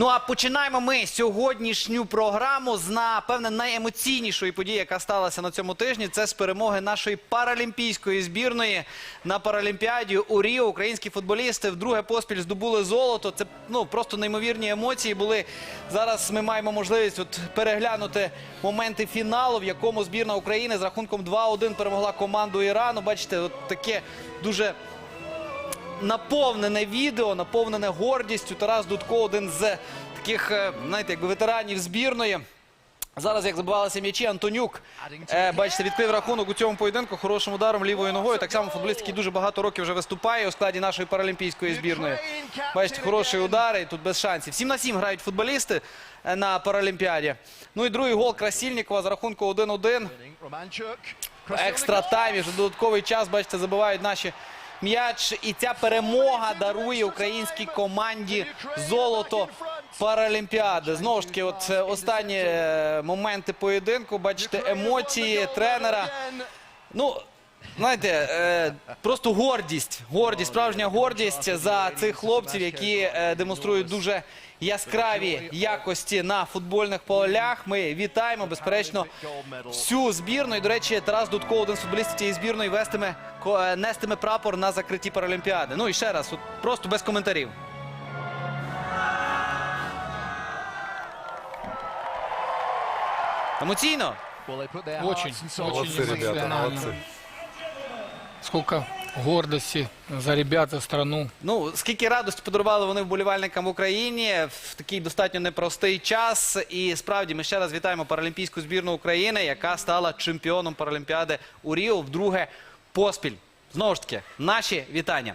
Ну а починаємо ми сьогоднішню програму з напевне найемоційнішої події, яка сталася на цьому тижні. Це з перемоги нашої паралімпійської збірної на Паралімпіаді у Ріо. Українські футболісти вдруге поспіль здобули золото. Це ну просто неймовірні емоції були. Зараз ми маємо можливість от переглянути моменти фіналу, в якому збірна України з рахунком 2-1 перемогла команду Ірану. Бачите, от таке дуже наповнене відео, наповнене гордістю. Тарас Дудко один з таких, е, знаєте, якби ветеранів збірної. Зараз, як забивалися м'ячі, Антонюк, е, бачите, відкрив рахунок у цьому поєдинку хорошим ударом лівою ногою. Так само футболіст, який дуже багато років вже виступає у складі нашої паралімпійської збірної. Бачите, хороший удар і тут без шансів. 7 на 7 грають футболісти е, на Паралімпіаді. Ну і другий гол Красільнікова за рахунку 1-1. Екстра таймі, вже додатковий час, бачите, забивають наші м'яч. І ця перемога дарує українській команді золото Паралімпіади. Знову ж таки, от е, останні е, моменти поєдинку, бачите, емоції тренера. Ну, знаєте, е, просто гордість, гордість, справжня гордість за цих хлопців, які е, демонструють дуже яскраві якості на футбольних полях. Ми вітаємо, безперечно, всю збірну. І, до речі, Тарас Дудко, один з футболістів цієї збірної, вестиме, ко- е, нестиме прапор на закритті Паралімпіади. Ну і ще раз, от просто без коментарів. Емоційно. Очень, очень Молодцы, ребята, эмоционально. молодцы. Сколько гордості за ребят, страну. Ну, скільки радості подарували вони вболівальникам в Україні в такий достатньо непростий час. І справді ми ще раз вітаємо паралімпійську збірну України, яка стала чемпіоном Паралімпіади у Ріо вдруге поспіль. Знову ж таки, наші вітання.